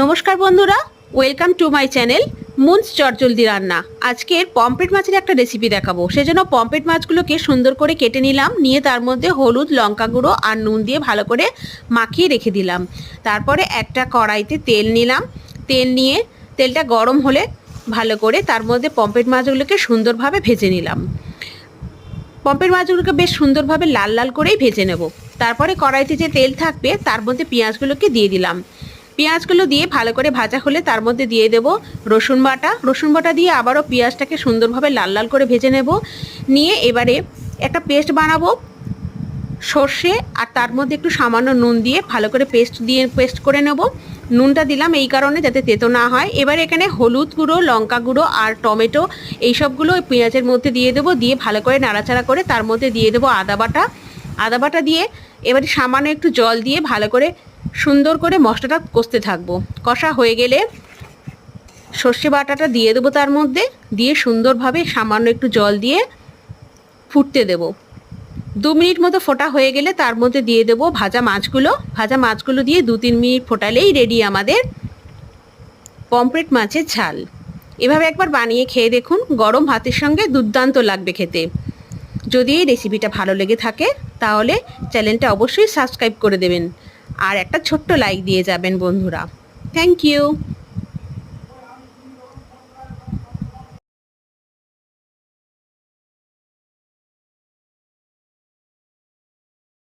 নমস্কার বন্ধুরা welcome to my channel মুন্স চটজলদি রান্না আজকের পম্পেট মাছের একটা রেসিপি দেখাবো। সেজন্য পম্পেট মাছগুলোকে সুন্দর করে কেটে নিলাম, নিয়ে তার মধ্যে হলুদ, লঙ্কা গুঁড়ো আর নুন দিয়ে ভালো করে মাখিয়ে রেখে দিলাম। তারপরে একটা কড়াইতে তেল নিলাম। তেল নিয়ে তেলটা গরম হলে ভালো করে তার মধ্যে পম্পেট মাছগুলোকে সুন্দরভাবে ভেজে নিলাম। পম্পের মাছগুলোকে বেশ সুন্দরভাবে লাল লাল করেই ভেজে নেব। তারপরে কড়াইতে যে তেল থাকবে, তার মধ্যে পেঁয়াজগুলোকে দিয়ে দিলাম। পেঁয়াজগুলো দিয়ে ভালো করে ভাজা হলে তার মধ্যে দিয়ে দেব রসুন বাটা। রসুন বাটা দিয়ে আবারও পেঁয়াজটাকে সুন্দরভাবে লাল লাল করে ভেজে নেব। নিয়ে এবারে একটা পেস্ট বানাবো সর্ষে আর তার মধ্যে একটু সামান্য নুন দিয়ে ভালো করে পেস্ট দিয়ে পেস্ট করে নেব। নুনটা দিলাম এই কারণে যাতে তেতো না হয়। এবার এখানে হলুদ গুঁড়ো, লঙ্কা গুঁড়ো আর টমেটো এইসবগুলো পেঁয়াজের মধ্যে দিয়ে দেবো। দিয়ে ভালো করে নাড়াচাড়া করে তার মধ্যে দিয়ে দেবো আদা বাটা। আদা বাটা দিয়ে এবারে সামান্য একটু জল দিয়ে ভালো করে সুন্দর করে মশলাটা কষতে থাকব। কষা হয়ে গেলে সর্ষে বাটাটা দিয়ে দেবো তার মধ্যে। দিয়ে সুন্দরভাবে সামান্য একটু জল দিয়ে ফুটতে দেবো। দু মিনিট মতো ফোটা হয়ে গেলে তার মধ্যে দিয়ে দেবো ভাজা মাছগুলো। ভাজা মাছগুলো দিয়ে দু তিন মিনিট ফোটালেই রেডি আমাদের পমপ্লেট মাছের ঝাল। এভাবে একবার বানিয়ে খেয়ে দেখুন, গরম ভাতের সঙ্গে দুর্দান্ত লাগবে খেতে। যদি এই রেসিপিটা ভালো লেগে থাকে, তাহলে চ্যানেলটা অবশ্যই সাবস্ক্রাইব করে দেবেন। আর একটা ছোট্ট লাইক দিয়ে যাবেন বন্ধুরা। Thank you